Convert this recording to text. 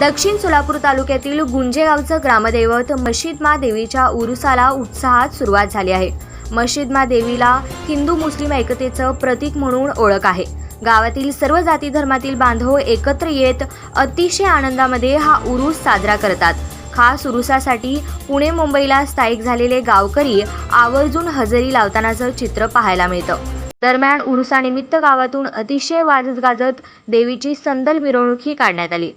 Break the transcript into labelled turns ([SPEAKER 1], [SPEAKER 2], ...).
[SPEAKER 1] दक्षिण सोलापूर तालुक्यातील गुंजे गावचं ग्रामदैवत मशिदमा देवीच्या उरुसाला उत्साहात सुरुवात झाली आहे. मशिदमा देवीला हिंदू मुस्लिम ऐकतेचं प्रतीक म्हणून ओळख आहे. गावातील सर्व जाती धर्मातील बांधव एकत्र येत अतिशय आनंदामध्ये हा उरूस साजरा करतात. खास उरुसासाठी पुणे मुंबईला स्थायिक झालेले गावकरी आवर्जून हजेरी लावतानाचं चित्र पाहायला मिळतं. दरम्यान उरुसानिमित्त गावातून अतिशय वाजत गाजत देवीची संदल मिरवणूकही काढण्यात आली.